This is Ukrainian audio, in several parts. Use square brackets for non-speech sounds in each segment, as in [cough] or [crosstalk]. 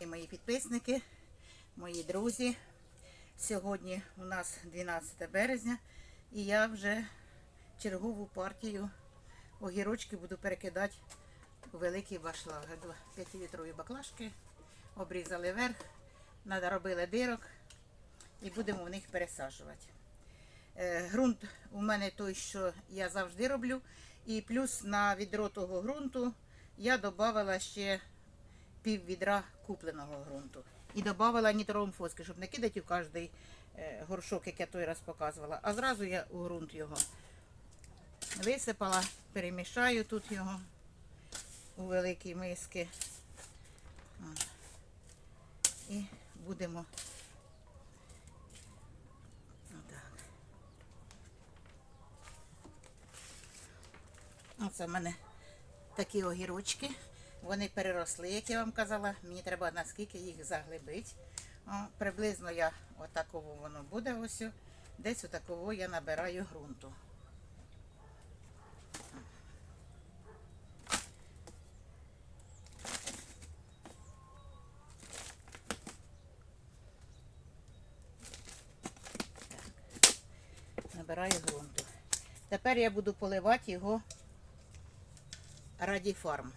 І мої підписники, мої друзі. Сьогодні у нас 12 березня і я вже чергову партію огірочки буду перекидати у великий башлаг. 5-літрові баклажки. Обрізали верх, наробили дирок і будемо в них пересаджувати. Е, Грунт у мене той, що я завжди роблю. І плюс на відро того ґрунту я додавала ще пів відра купленого ґрунту. І додавала нітромфоски, щоб не кидати у кожний е, горшок, як я той раз показувала. А зразу я у ґрунт його висипала, перемішаю тут його у великій миски. І будемо. Оце в мене такі огірочки. Вони переросли, як я вам казала. Мені треба наскільки їх заглибити. О, приблизно я отаково воно буде ось. Десь отаково я набираю ґрунту. Набираю ґрунту. Тепер я буду поливати його Радіфарм.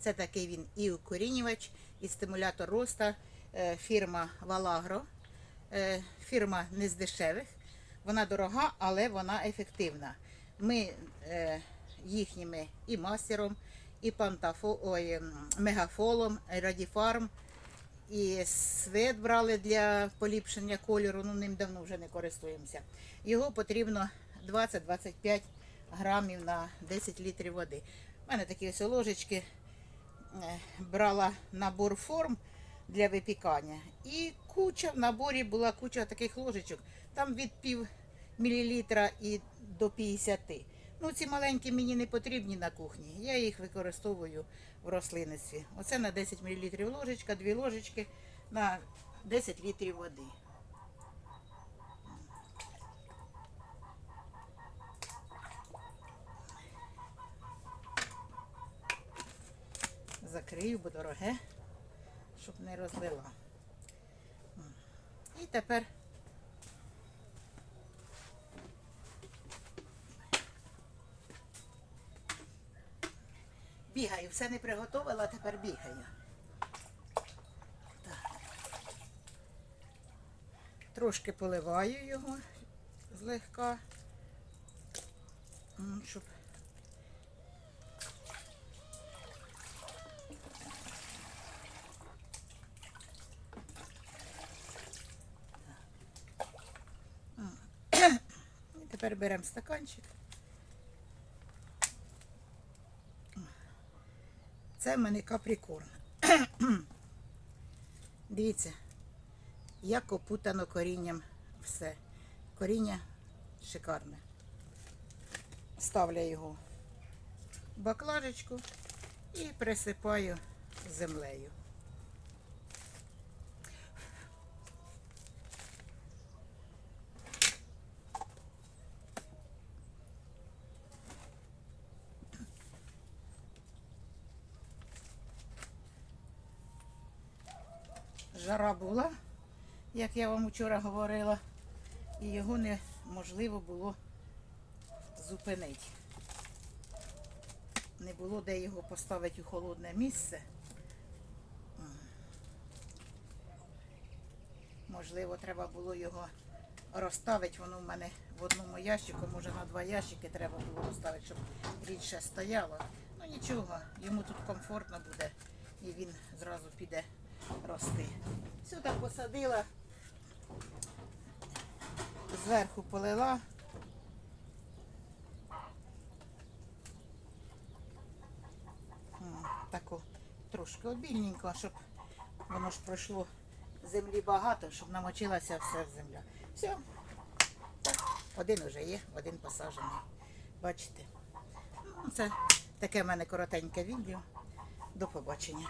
Це такий він і укорінювач, і стимулятор роста. Е, Фірма Валагро. Е, Фірма не з дешевих. Вона дорога, але вона ефективна. Ми е, їхніми і мастером, і пантафо, ой, мегафолом, радіфарм, і свет брали для поліпшення кольору, ну ним давно вже не користуємося. Його потрібно 20-25 грамів на 10 літрів води. У мене такі ось ложечки брала набор форм для випікання. І куча в наборі була куча таких ложечок. Там від пів мілілітра і до 50. Ну, ці маленькі мені не потрібні на кухні. Я їх використовую в рослинництві. Оце на 10 мл ложечка, дві ложечки на 10 літрів води. Закрию, бо дороге, щоб не розлила. І тепер бігаю. Все не приготувала, тепер бігаю. Так. Трошки поливаю його злегка, щоб І тепер беремо стаканчик. Це в мене каприкорн. [clears throat] Дивіться, як опутано корінням все. Коріння шикарне. Ставлю його в баклажечку і присипаю землею. Жара була, як я вам вчора говорила, і його неможливо було зупинити. Не було де його поставити у холодне місце. Можливо, треба було його розставити. Воно в мене в одному ящику, може на два ящики треба було розставити, щоб рідше стояло. Ну нічого, йому тут комфортно буде і він зразу піде рости. Сюди посадила, зверху полила. Таку трошки обільненько, щоб воно ж пройшло землі багато, щоб намочилася все земля. Все. Один уже є, один посаджений. Бачите? Ну, Це таке в мене коротеньке відео. До побачення.